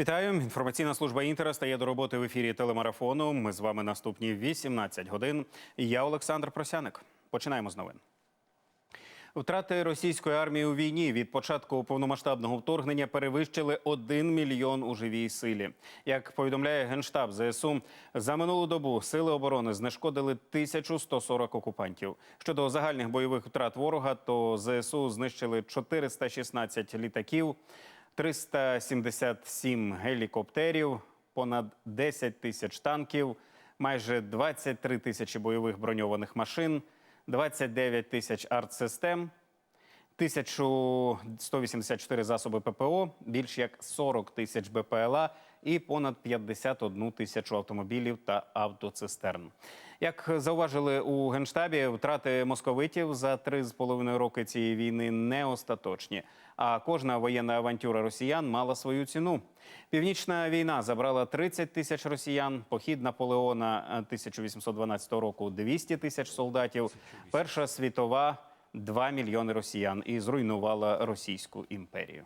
Вітаю! Інформаційна служба Інтера стає до роботи в ефірі телемарафону. Ми з вами наступні 18 годин. Я Олександр Просяник. Починаємо з новин. Втрати російської армії у війні від початку повномасштабного вторгнення перевищили 1 мільйон у живій силі. Як повідомляє генштаб ЗСУ, за минулу добу сили оборони знешкодили 1140 окупантів. Щодо загальних бойових втрат ворога, то ЗСУ знищили 416 літаків, 377 гелікоптерів, понад 10 тисяч танків, майже 23 тисячі бойових броньованих машин. 29 тисяч артсистем, 1184 засоби ППО, більш як 40 тисяч БПЛА і понад 51 тисячу автомобілів та автоцистерн. Як зауважили у генштабі, втрати московитів за три з половиною роки цієї війни не остаточні. А кожна воєнна авантюра росіян мала свою ціну. Північна війна забрала 30 тисяч росіян. Похід Наполеона е, 1812 року 200 тисяч солдатів. Перша світова 2 мільйони росіян і зруйнувала Російську імперію.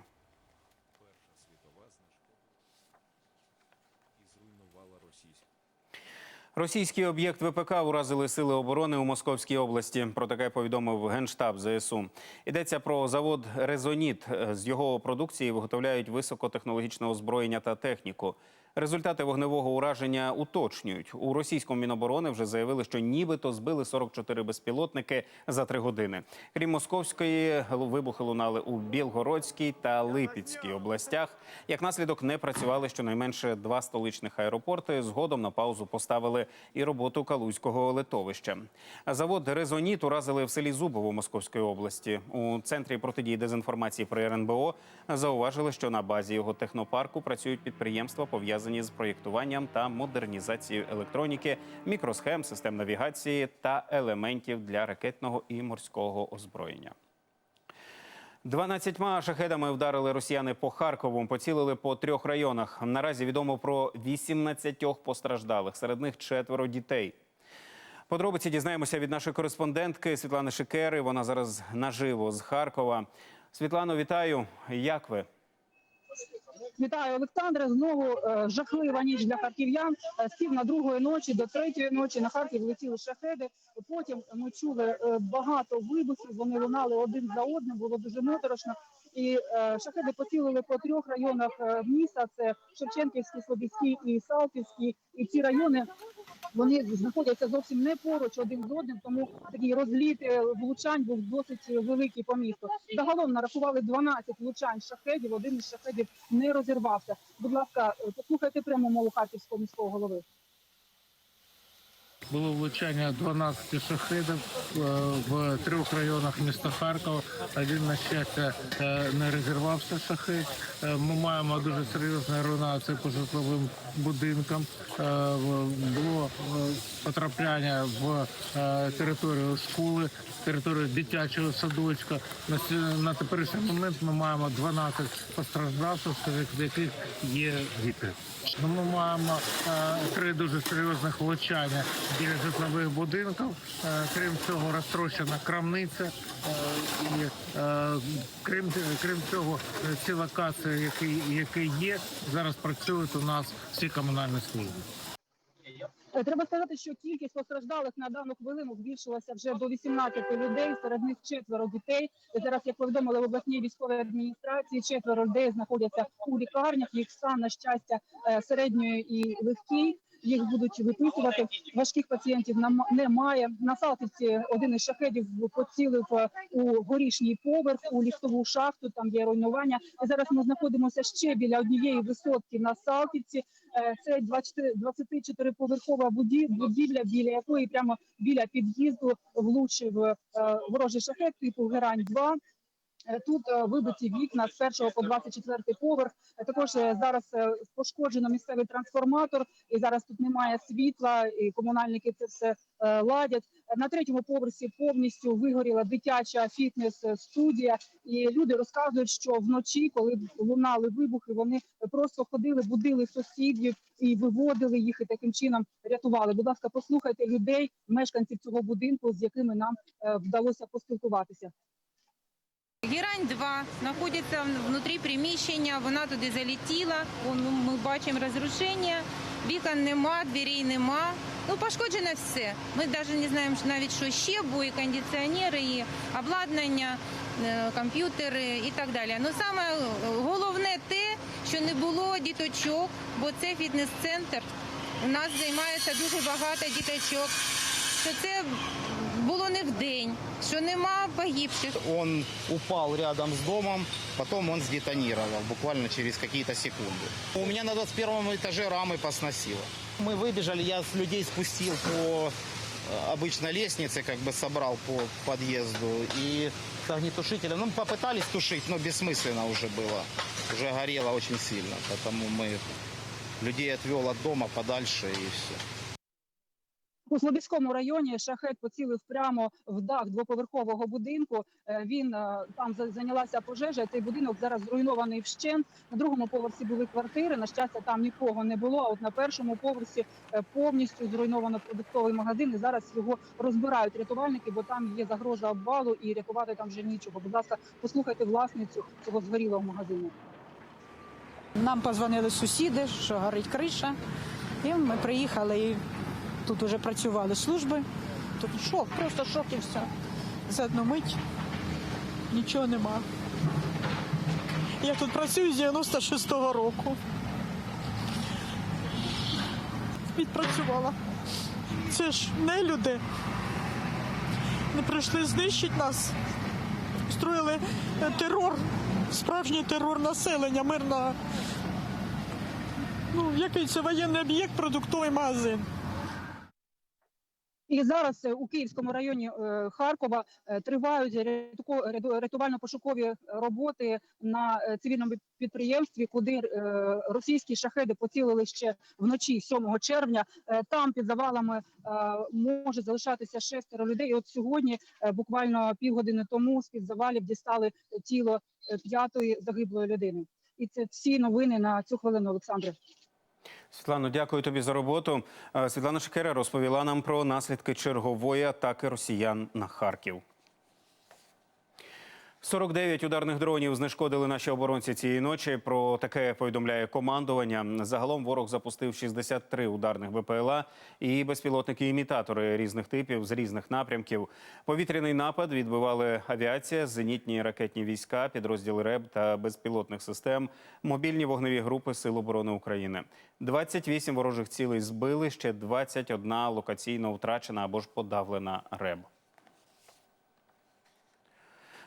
Російський об'єкт ВПК уразили сили оборони у Московській області. Про таке повідомив генштаб ЗСУ. Йдеться про завод Резоніт. З його продукції виготовляють високотехнологічне озброєння та техніку. Результати вогневого ураження уточнюють. У російському міноборони вже заявили, що нібито збили 44 безпілотники за три години. Крім московської, вибухи лунали у Білгородській та Липецькій областях. Як наслідок не працювали щонайменше два столичних аеропорти. Згодом на паузу поставили і роботу Калузького литовища. Завод Резоніт уразили в селі Зубово Московської області. У центрі протидії дезінформації при РНБО зауважили, що на базі його технопарку працюють підприємства, пов'язані з проєктуванням та модернізацією електроніки, мікросхем, систем навігації та елементів для ракетного і морського озброєння. 12 шахедами вдарили росіяни по Харкову, поцілили по трьох районах. Наразі відомо про 18 постраждалих, серед них четверо дітей. Подробиці дізнаємося від нашої кореспондентки Світлани Шикери. Вона зараз наживо з Харкова. Світлано, вітаю. Як ви? Вітаю, Олександре. Знову е, жахлива ніч для харків'ян. Е, З пів на другої ночі до третьої ночі на Харків летіли шахеди. Потім ми чули е, багато вибухів. Вони лунали один за одним. Було дуже моторошно. І е, шахеди поцілили по трьох районах е, міста: це Шевченківський, Слобідський і Салтівський. І ці райони вони знаходяться зовсім не поруч один з одним, тому такий розліт е, влучань був досить великий по місту. Загалом нарахували 12 влучань шахедів. Один із шахедів не розірвався. Будь ласка, е, послухайте прямо мову харківського міського голови. Було влучання 12 шахедів е, в трьох районах міста Харкова. Один, на щастя, е, не розірвався шахет. Е, Ми маємо дуже серйозну руйнацію по житловим будинкам. Було потрапляння в територію школи, територію дитячого садочка. На теперішній момент ми маємо 12 постраждавших, серед яких є діти. Ну, Ми маємо три дуже серйозних влучання біля житлових будинків. Е, крім цього, розтрощена крамниця. Е, і, е, крім, крім цього, ці локації, які, які є, зараз працюють у нас всі комунальні служби. Треба сказати, що кількість постраждалих на дану хвилину збільшилася вже до 18 людей. Серед них четверо дітей. Зараз, як повідомили в обласній військовій адміністрації, четверо людей знаходяться у лікарнях. Їх стан, на щастя, середньої і легкий. Їх будуть виписувати. Важких пацієнтів немає. На Салтівці один із шахедів поцілив е, у горішній поверх, у ліфтову шахту. Там є руйнування. І зараз ми знаходимося ще біля однієї висотки на Салтівці. Е, Це 24 поверхова будівля, біля якої прямо біля під'їзду влучив е, ворожий шахет типу Герань 2 Е, Тут е, вибиті вікна з першого по 24 поверх. Е, Також е, зараз е, пошкоджено місцевий трансформатор, і зараз тут немає світла, і комунальники це все е, ладять. Е, На третьому поверсі повністю вигоріла дитяча фітнес-студія. І люди розказують, що вночі, коли лунали вибухи, вони просто ходили, будили сусідів і виводили їх, і таким чином рятували. Будь ласка, послухайте людей, мешканців цього будинку, з якими нам е, вдалося поспілкуватися. Герань Грань-2 знаходиться внутрі приміщення, вона туди залетіла, ну, ми бачимо розрушення, вікон нема, дверей нема. Ну, пошкоджено все. Ми навіть не знаємо навіть, що ще, бо кондиціонери, і обладнання, е, комп'ютери і так далі. Ну, саме головне те, що не було діточок, бо це фітнес-центр. У нас займається дуже багато діточок. Що це було не в день, що нема погибших. Он упал рядом с домом, потом он сдетонировал буквально через какие-то секунды. У меня на 21 этаже рамы посносило. Мы выбежали, я людей спустил по э, обычной лестнице, как бы собрал по подъезду. И с огнетушителем, ну, попытались тушить, но бессмысленно уже было. Уже горело очень сильно, потому мы людей отвел от дома подальше и все. У Слобідському районі шахет поцілив прямо в дах двоповерхового будинку. Е, Він е, там за- зайнялася пожежа. Цей будинок зараз зруйнований вщент. На другому поверсі були квартири. На щастя, там нікого не було. А от на першому поверсі е, повністю зруйновано продуктовий магазин. І зараз його розбирають рятувальники, бо там є загроза обвалу і рятувати там вже нічого. Будь ласка, послухайте власницю цього згорілого магазину. Нам позвонили сусіди, що горить криша. І ми приїхали і тут вже працювали служби. Тут шок, просто шок і все. За одну мить нічого нема. Я тут працюю з 96-го року. Відпрацювала. Це ж не люди. Не прийшли знищити нас. Строїли е, терор, справжній терор населення мирного. Ну, який це воєнний об'єкт, продуктовий магазин. І зараз е, у Київському районі е, Харкова е, тривають рятувально-пошукові роботи на цивільному підприємстві, куди російські шахеди поцілили ще вночі 7 червня. Там під завалами може залишатися шестеро людей. І от сьогодні, буквально півгодини тому, з під завалів дістали тіло п'ятої загиблої людини. І це всі новини на цю хвилину, Олександре. Світлано, дякую тобі за роботу. Е, Світлана Шикера розповіла нам про наслідки чергової атаки росіян на Харків. 49 ударних дронів знешкодили наші оборонці цієї ночі. Про таке повідомляє командування. Загалом ворог запустив 63 ударних БПЛА і безпілотники-імітатори різних типів з різних напрямків. Повітряний напад відбивали авіація, зенітні ракетні війська, підрозділи РЕБ та безпілотних систем, мобільні вогневі групи Сил оборони України. 28 ворожих цілей збили, ще 21 локаційно втрачена або ж подавлена РЕБ.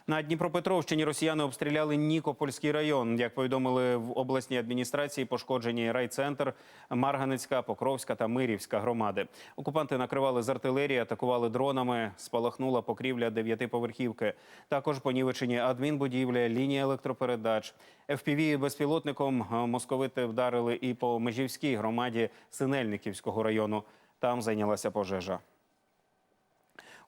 На Дніпропетровщині росіяни обстріляли Нікопольський район. Як повідомили в обласній адміністрації, пошкоджені райцентр, Марганецька, Покровська та Мирівська громади. Окупанти накривали з артилерії, атакували дронами. Спалахнула покрівля дев'ятиповерхівки. Також понівечені адмінбудівля, лінія електропередач. ФПВ безпілотником е, московити вдарили і по Межівській громаді Синельниківського району. Там зайнялася пожежа.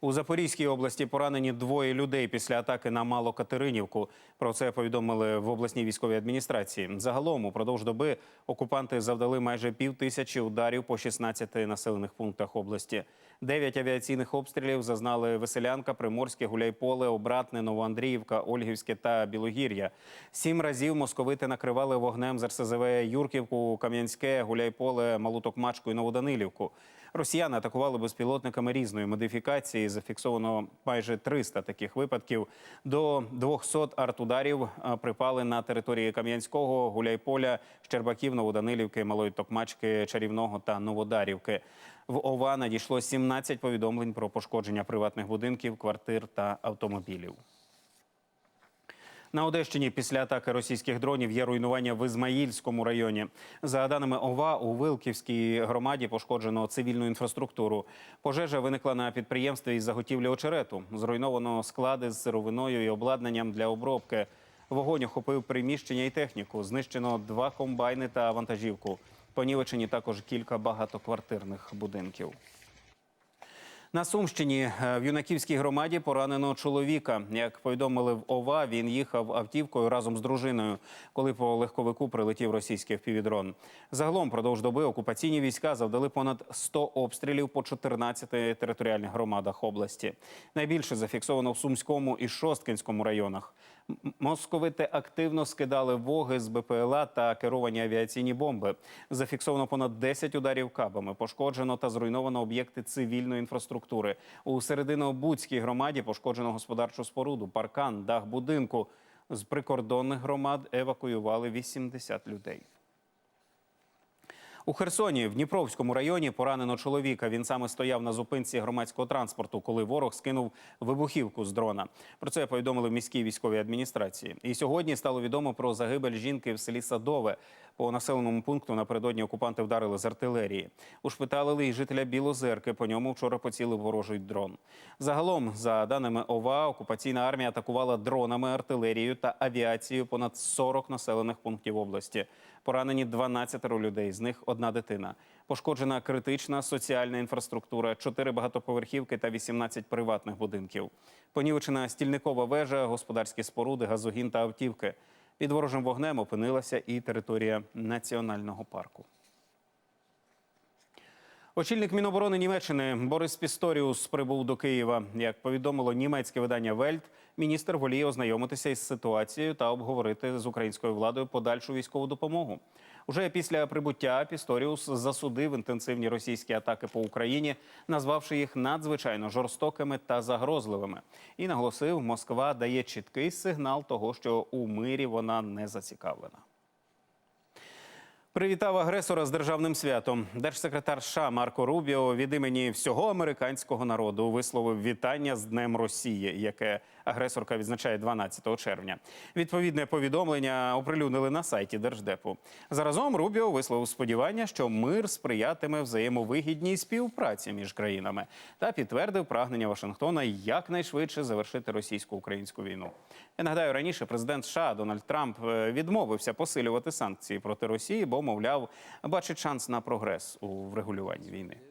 У Запорізькій області поранені двоє людей після атаки на Малокатеринівку. Про це повідомили в обласній військовій адміністрації. Загалом упродовж доби окупанти завдали майже пів тисячі ударів по 16 населених пунктах області. Дев'ять авіаційних обстрілів зазнали Веселянка, Приморське, Гуляйполе, Обратне, Новоандріївка, Ольгівське та Білогір'я. Сім разів московити накривали вогнем з РСЗВ Юрківку, Кам'янське, Гуляйполе, Малу Токмачку і Новоданилівку. Росіяни атакували безпілотниками різної модифікації. Зафіксовано майже 300 таких випадків. До 200 артударів е, припали на території Кам'янського, Гуляйполя, Щербаків, Новоданилівки, Малої Токмачки, Чарівного та Новодарівки. В ОВА надійшло 17 повідомлень про пошкодження приватних будинків, квартир та автомобілів. На Одещині після атаки російських дронів є руйнування в Ізмаїльському районі. За даними ОВА, у Вилківській громаді пошкоджено цивільну інфраструктуру. Пожежа виникла на підприємстві із заготівлі очерету. Зруйновано склади з сировиною і обладнанням для обробки. Вогонь охопив приміщення і техніку. Знищено два комбайни та вантажівку. Понівечені також кілька багатоквартирних будинків. На Сумщині е, в юнаківській громаді поранено чоловіка. Як повідомили в ОВА, він їхав автівкою разом з дружиною, коли по легковику прилетів російський впівідрон. Загалом продовж доби окупаційні війська завдали понад 100 обстрілів по 14 територіальних громадах області. Найбільше зафіксовано в Сумському і Шосткинському районах. Московити активно скидали воги з БПЛА та керовані авіаційні бомби. Зафіксовано понад 10 ударів кабами. Пошкоджено та зруйновано об'єкти цивільної інфраструктури. У середино-Буцькій громаді пошкоджено господарчу споруду, паркан, дах будинку. З прикордонних громад евакуювали 80 людей. У Херсоні в Дніпровському районі поранено чоловіка. Він саме стояв на зупинці громадського транспорту, коли ворог скинув вибухівку з дрона. Про це повідомили в міській військовій адміністрації. І сьогодні стало відомо про загибель жінки в селі Садове. По населеному пункту напередодні окупанти вдарили з артилерії. Ушпиталили і жителя Білозерки. По ньому вчора поцілив ворожий дрон. Загалом, за даними ОВА, окупаційна армія атакувала дронами, артилерією та авіацією понад 40 населених пунктів області. Поранені 12 людей, з них одна дитина. Пошкоджена критична соціальна інфраструктура, 4 багатоповерхівки та 18 приватних будинків. Понівечена стільникова вежа, господарські споруди, газогін та автівки. Під ворожим вогнем опинилася і територія національного парку. Очільник Міноборони Німеччини Борис Пісторіус прибув до Києва. Як повідомило німецьке видання Вельт, міністр воліє ознайомитися із ситуацією та обговорити з українською владою подальшу військову допомогу. Уже після прибуття Пісторіус засудив інтенсивні російські атаки по Україні, назвавши їх надзвичайно жорстокими та загрозливими. І наголосив, Москва дає чіткий сигнал того, що у мирі вона не зацікавлена. Привітав агресора з державним святом. Держсекретар США Марко Рубіо від імені всього американського народу висловив вітання з Днем Росії, яке агресорка відзначає 12 червня. Відповідне повідомлення оприлюднили на сайті Держдепу. Заразом Рубіо висловив сподівання, що мир сприятиме взаємовигідній співпраці між країнами та підтвердив прагнення Вашингтона якнайшвидше завершити російсько-українську війну. Я нагадаю, раніше президент США Дональд Трамп е, відмовився посилювати санкції проти Росії, бо мовляв, бачить шанс на прогрес у врегулюванні війни.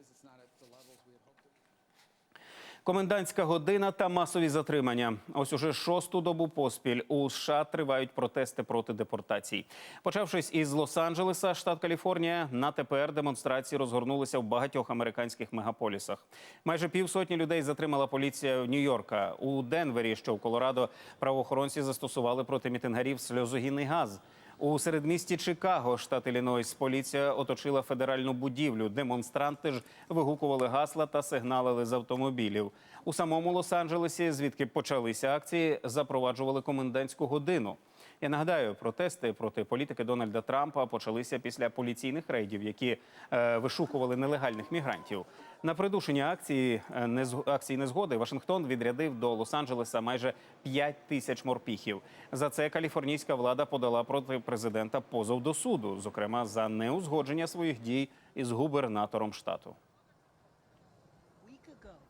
Комендантська година та масові затримання. Ось уже шосту добу поспіль у США тривають протести проти депортацій. Почавшись із Лос-Анджелеса, штат Каліфорнія, на тепер демонстрації розгорнулися в багатьох американських мегаполісах. Майже півсотні людей затримала поліція Нью-Йорка. У Денвері, що в Колорадо, правоохоронці застосували проти мітингарів сльозогінний газ. У середмісті Чикаго, штат Іллінойс, поліція оточила федеральну будівлю. Демонстранти ж вигукували гасла та сигналили з автомобілів. У самому Лос-Анджелесі, звідки почалися акції, запроваджували комендантську годину. Я нагадаю, протести проти політики Дональда Трампа почалися після поліційних рейдів, які е, вишукували нелегальних мігрантів. На придушення акції е, нез- акції незгоди Вашингтон відрядив до Лос-Анджелеса майже 5 тисяч морпіхів. За це каліфорнійська влада подала проти президента позов до суду, зокрема за неузгодження своїх дій із губернатором штату.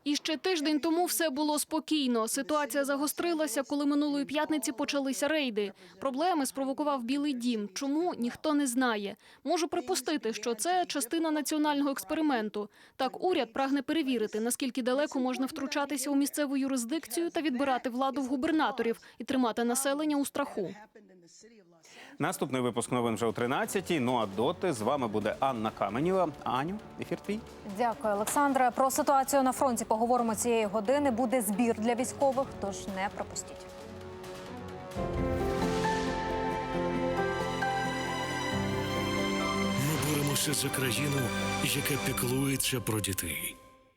І ще тиждень тому все було спокійно. Ситуація загострилася, коли минулої п'ятниці почалися рейди. Проблеми спровокував Білий Дім. Чому ніхто не знає. Можу припустити, що це частина національного експерименту. Так, уряд прагне перевірити, наскільки далеко можна втручатися у місцеву юрисдикцію та відбирати владу в губернаторів і тримати населення у страху. Наступний випуск новин вже о 13-й. Ну а доти з вами буде Анна Каменєва. Аню, ефір твій. Дякую, Олександре. Про ситуацію на фронті поговоримо цієї години. Буде збір для військових, тож не пропустіть. Ми боремося за країну, яка піклується про дітей.